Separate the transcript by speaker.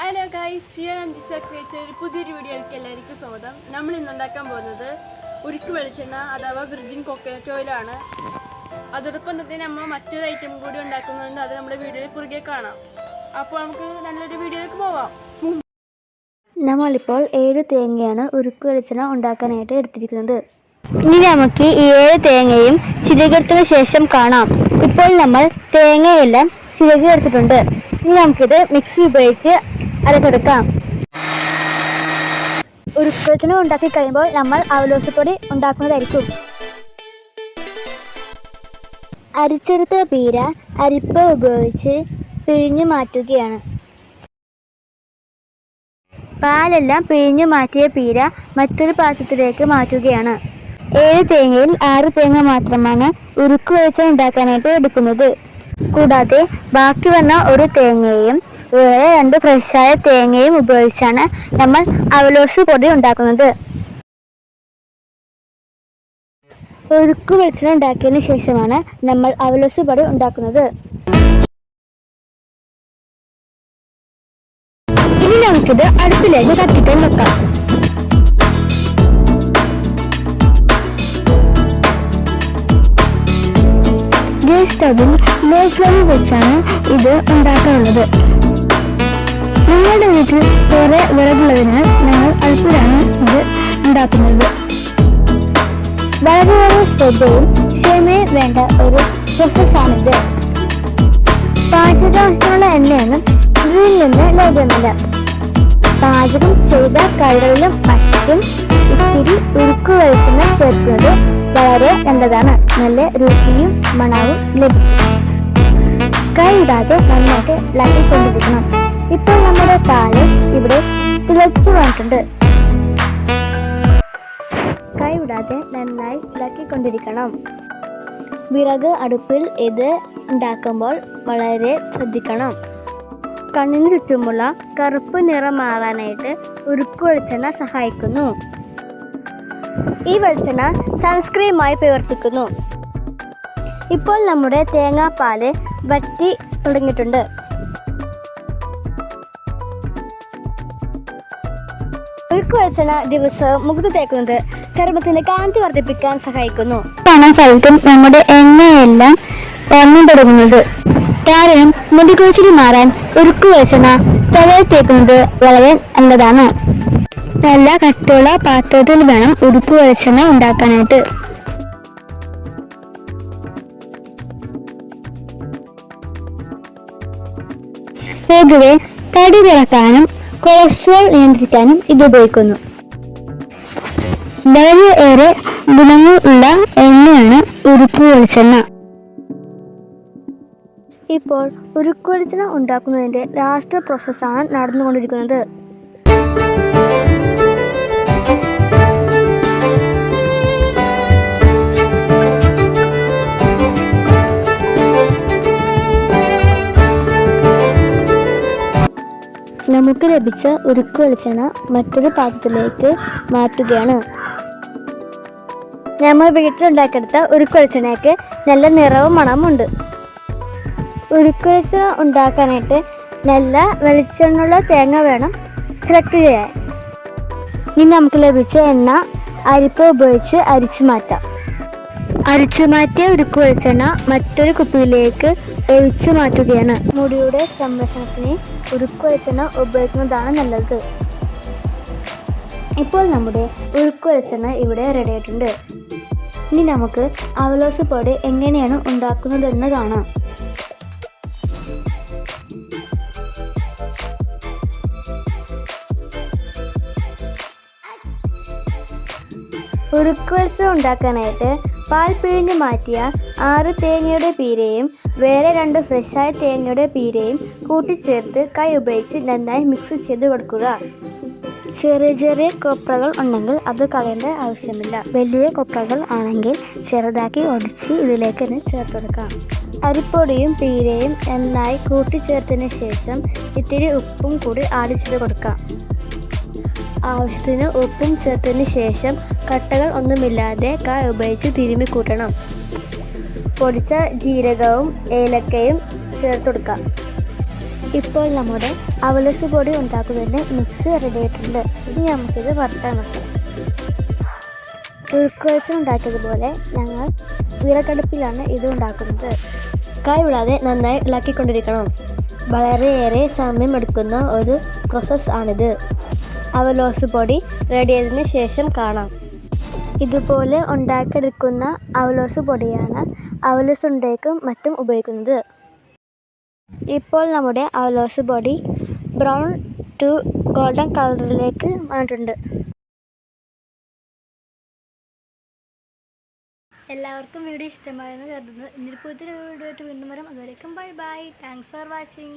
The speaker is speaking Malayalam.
Speaker 1: ഹലോ ഗായ്സ് സിയൻ ആൻഡ് ഒരു പുതിയൊരു വീഡിയോയിലേക്ക് എല്ലാവർക്കും സ്വാഗതം. നമ്മൾ ഇന്ന് ഉണ്ടാക്കാൻ പോകുന്നത് ഉരുക്ക് വെളിച്ചെണ്ണ അഥവാ വിർജിൻ കോക്കനട്ട് ഓയിലാണ് അതോടൊപ്പം തന്നെ നമ്മൾ മറ്റൊരു ഐറ്റം കൂടി ഉണ്ടാക്കുന്നുണ്ട്. അത് നമ്മുടെ വീഡിയോയിൽ പുറകെ കാണാം. അപ്പോൾ നമുക്ക് നല്ലൊരു വീഡിയോയിലേക്ക് പോവാം.
Speaker 2: നമ്മളിപ്പോൾ ഏഴ് തേങ്ങയാണ് ഉരുക്ക് വെളിച്ചെണ്ണ ഉണ്ടാക്കാനായിട്ട് എടുത്തിരിക്കുന്നത്. ഇനി നമുക്ക് ഈ ഏഴ് തേങ്ങയും ചിരകെടുത്തതിന് ശേഷം കാണാം. ഇപ്പോൾ നമ്മൾ തേങ്ങയെല്ലാം ചിരകി എടുത്തിട്ടുണ്ട് ഇനി നമുക്കിത് മിക്സി ഉപയോഗിച്ച് അരച്ചെടുക്കാം. ഉരുക്ക് വെളിച്ചെണ്ണ ഉണ്ടാക്കി കഴിയുമ്പോൾ നമ്മൾ അവലോസപ്പൊടി ഉണ്ടാക്കുന്നതായിരിക്കും. അരിച്ചെടുത്ത പീര അരിപ്പ ഉപയോഗിച്ച് പിഴിഞ്ഞു മാറ്റുകയാണ്. പാലെല്ലാം പിഴിഞ്ഞു മാറ്റിയ പീര മറ്റൊരു പാത്രത്തിലേക്ക് മാറ്റുകയാണ്. ഏഴ് തേങ്ങയിൽ ആറ് തേങ്ങ മാത്രമാണ് ഉരുക്ക് ഉണ്ടാക്കാനായിട്ട് എടുക്കുന്നത്. കൂടാതെ ബാക്കി വന്ന ഒരു തേങ്ങയും വേറെ രണ്ട് ഫ്രഷായ തേങ്ങയും ഉപയോഗിച്ചാണ് നമ്മൾ അവലോസ് പൊടി ഉണ്ടാക്കുന്നത്. ഒഴുക്ക് വെളിച്ചെണ്ണ ഉണ്ടാക്കിയതിന് ശേഷമാണ് നമ്മൾ അവലോസ് പൊടി ഉണ്ടാക്കുന്നത്. ഇനി നമുക്കിത് അടുപ്പിലേക്ക് കത്തിക്കാൻ വെക്കാം. ഗ്യാസ് സ്റ്റവിൽ ലോ ഫ്ലെയിമിൽ വെച്ചാണ് ഇത് ഉണ്ടാക്കാനുള്ളത് ഞങ്ങളുടെ വീട്ടിൽ കുറെ വിറകുള്ളതിനാൽ ഞങ്ങൾ അടുപ്പിലാണ് ഇത് ഉണ്ടാക്കുന്നത്. വളരെയേറെ ശ്രദ്ധയും ക്ഷമയും വേണ്ട ഒരു പ്രോസസ്സാണിത് പാചകമുള്ള എണ്ണയൊന്നും ഇതിൽ നിന്ന് ലഭ്യമല്ല. പാചകം ചെയ്ത കടലിലും മറ്റും ഇത്തിരി ഉരുക്കു വെളിച്ചെണ്ണ ചേർക്കുന്നത് വളരെ നല്ലതാണ്. നല്ല രുചിയും മണവും ലഭിക്കും കൈ ഇടാതെ നന്നായിട്ട് ഇളക്കിക്കൊണ്ടിരിക്കണം. ഇപ്പോൾ നമ്മുടെ കാൽ ഇവിടെ തിളച്ചു വന്നിട്ടുണ്ട്. കൈവിടാതെ നന്നായി ഇളക്കിക്കൊണ്ടിരിക്കണം. വിറക് അടുപ്പിൽ ഇത് ഉണ്ടാക്കുമ്പോൾ വളരെ ശ്രദ്ധിക്കണം. കണ്ണിന് ചുറ്റുമുള്ള കറുപ്പ് നിറം മാറാനായിട്ട് ഉരുക്കു വെളിച്ചെണ്ണ സഹായിക്കുന്നു. ഈ വെളിച്ചെണ്ണ സൺസ്ക്രീമായി പ്രവർത്തിക്കുന്നു. ഇപ്പോൾ നമ്മുടെ തേങ്ങാപ്പാൽ വറ്റി തുടങ്ങിയിട്ടുണ്ട്. ഉരുക്ക് വെളിച്ചെണ്ണ ദിവസവും മുഖത്ത് തേക്കുന്നത് ചർമ്മത്തിന്റെ കാന്തി വർദ്ധിപ്പിക്കാൻ സഹായിക്കുന്നു. കാണാൻ നമ്മുടെ എണ്ണയെല്ലാം വന്നു തുടങ്ങുന്നത്. കാരണം മുടികൊഴിച്ചിൽ മാറാൻ ഉരുക്ക് വെളിച്ചെണ്ണ തലയിൽ തേക്കുന്നത് വളരെ നല്ലതാണ്. നല്ല കട്ടുള്ള പാത്രത്തിൽ വേണം ഉരുക്ക് വെളിച്ചെണ്ണ ഉണ്ടാക്കാനായിട്ട്. പൊതുവെ തടി കുറക്കാനും കൊളസ്ട്രോൾ നിയന്ത്രിക്കാനും ഇത് ഉപയോഗിക്കുന്നു. വളരെ ഏറെ ഗുണങ്ങളുള്ള എണ്ണയാണ് ഉരുക്ക് വെളിച്ചെണ്ണ. ഇപ്പോൾ ഉരുക്ക് വെളിച്ചെണ്ണ ഉണ്ടാക്കുന്നതിന്റെ ലാസ്റ്റ് പ്രോസസ്സാണ് നടന്നുകൊണ്ടിരിക്കുന്നത്. നമുക്ക് ലഭിച്ച ഉരുക്ക് വെളിച്ചെണ്ണ മറ്റൊരു പാത്രത്തിലേക്ക് മാറ്റുകയാണ്. നമ്മൾ വീട്ടിലുണ്ടാക്കിയെടുത്ത ഉരുക്ക് വെളിച്ചെണ്ണയ്ക്ക് നല്ല നിറവും മണമുണ്ട് ഉരുക്ക് വെളിച്ചെണ്ണ ഉണ്ടാക്കാനായിട്ട് നല്ല വെളിച്ചെണ്ണുള്ള തേങ്ങ വേണം സെലക്ട് ചെയ്യാൻ ഇനി നമുക്ക് ലഭിച്ച എണ്ണ അരിപ്പ ഉപയോഗിച്ച് അരിച്ചു മാറ്റാം. അരിച്ചു മാറ്റിയ ഉരുക്ക് വെളിച്ചെണ്ണ മറ്റൊരു കുപ്പിയിലേക്ക് ഒഴിച്ചു മാറ്റുകയാണ്. മുടിയുടെ സംരക്ഷണത്തിന് ഉരുക്ക് വെളിച്ചെണ്ണ ഉപയോഗിക്കുന്നതാണ് നല്ലത്. ഇപ്പോൾ നമ്മുടെ ഉരുക്ക് വെളിച്ചെണ്ണ ഇവിടെ റെഡിയായിട്ടുണ്ട് ഇനി നമുക്ക് അവലോസ് പൊടി എങ്ങനെയാണ് ഉണ്ടാക്കുന്നതെന്ന് കാണാം. ഉരുക്ക് വെളിച്ചെണ്ണ ഉണ്ടാക്കാനായിട്ട് പാൽ പിഴിഞ്ഞ് മാറ്റിയ ആറ് തേങ്ങയുടെ പീരയും വേറെ രണ്ട് ഫ്രഷായ തേങ്ങയുടെ പീരയും കൂട്ടിച്ചേർത്ത് കൈ ഉപയോഗിച്ച് നന്നായി മിക്സ് ചെയ്ത് കൊടുക്കുക. ചെറിയ ചെറിയ കൊപ്രകൾ ഉണ്ടെങ്കിൽ അത് കളയേണ്ട ആവശ്യമില്ല. വലിയ കൊപ്രകൾ ആണെങ്കിൽ ചെറുതാക്കി ഒടിച്ച് ഇതിലേക്ക് തന്നെ ചേർത്തെടുക്കാം അരിപ്പൊടിയും പീരയും നന്നായി കൂട്ടിച്ചേർത്തതിന് ശേഷം ഇത്തിരി ഉപ്പും കൂടി ആഡ് കൊടുക്കാം. ആവശ്യത്തിന് ഉപ്പും ചേർത്തതിന് ശേഷം കട്ടകൾ ഒന്നുമില്ലാതെ കായ ഉപയോഗിച്ച് തിരുമി കൂട്ടണം. പൊടിച്ച ജീരകവും ഏലക്കയും ചേർത്ത് കൊടുക്കാം. ഇപ്പോൾ നമ്മുടെ അവലസ് പൊടി ഉണ്ടാക്കുന്നതിന് മിക്സ് റെഡിയായിട്ടുണ്ട്. ഇനി നമുക്കിത് വറുത്താൻ മതി ഉൾക്കൊഴിച്ച് ഉണ്ടാക്കിയതുപോലെ ഞങ്ങൾ വിറകടുപ്പിലാണ് ഇത് ഉണ്ടാക്കുന്നത്. കായ് വിടാതെ നന്നായി ഇളക്കിക്കൊണ്ടിരിക്കണം. വളരെയേറെ സമയം എടുക്കുന്ന ഒരു പ്രോസസ്സ് ആണിത്. അവലോസ് പൊടി റെഡിയായതിന് ശേഷം കാണാം. ഇതുപോലെ ഉണ്ടാക്കിയെടുക്കുന്ന അവലോസ് പൊടിയാണ് അവലോസ് ഉണ്ടയ്ക്കും മറ്റും ഉപയോഗിക്കുന്നത്. ഇപ്പോൾ നമ്മുടെ അവലോസ് പൊടി ബ്രൗൺ ടു ഗോൾഡൻ കളറിലേക്ക് വന്നിട്ടുണ്ട്. എല്ലാവർക്കും വീഡിയോ ഇഷ്ടമായെന്ന് കരുതുന്നു. ഇന്നിപ്പോൾ പുതിയൊരു വീഡിയോ ആയിട്ട് വീണ്ടും വരാം. അതുവരേക്കും bye bye. Thanks for watching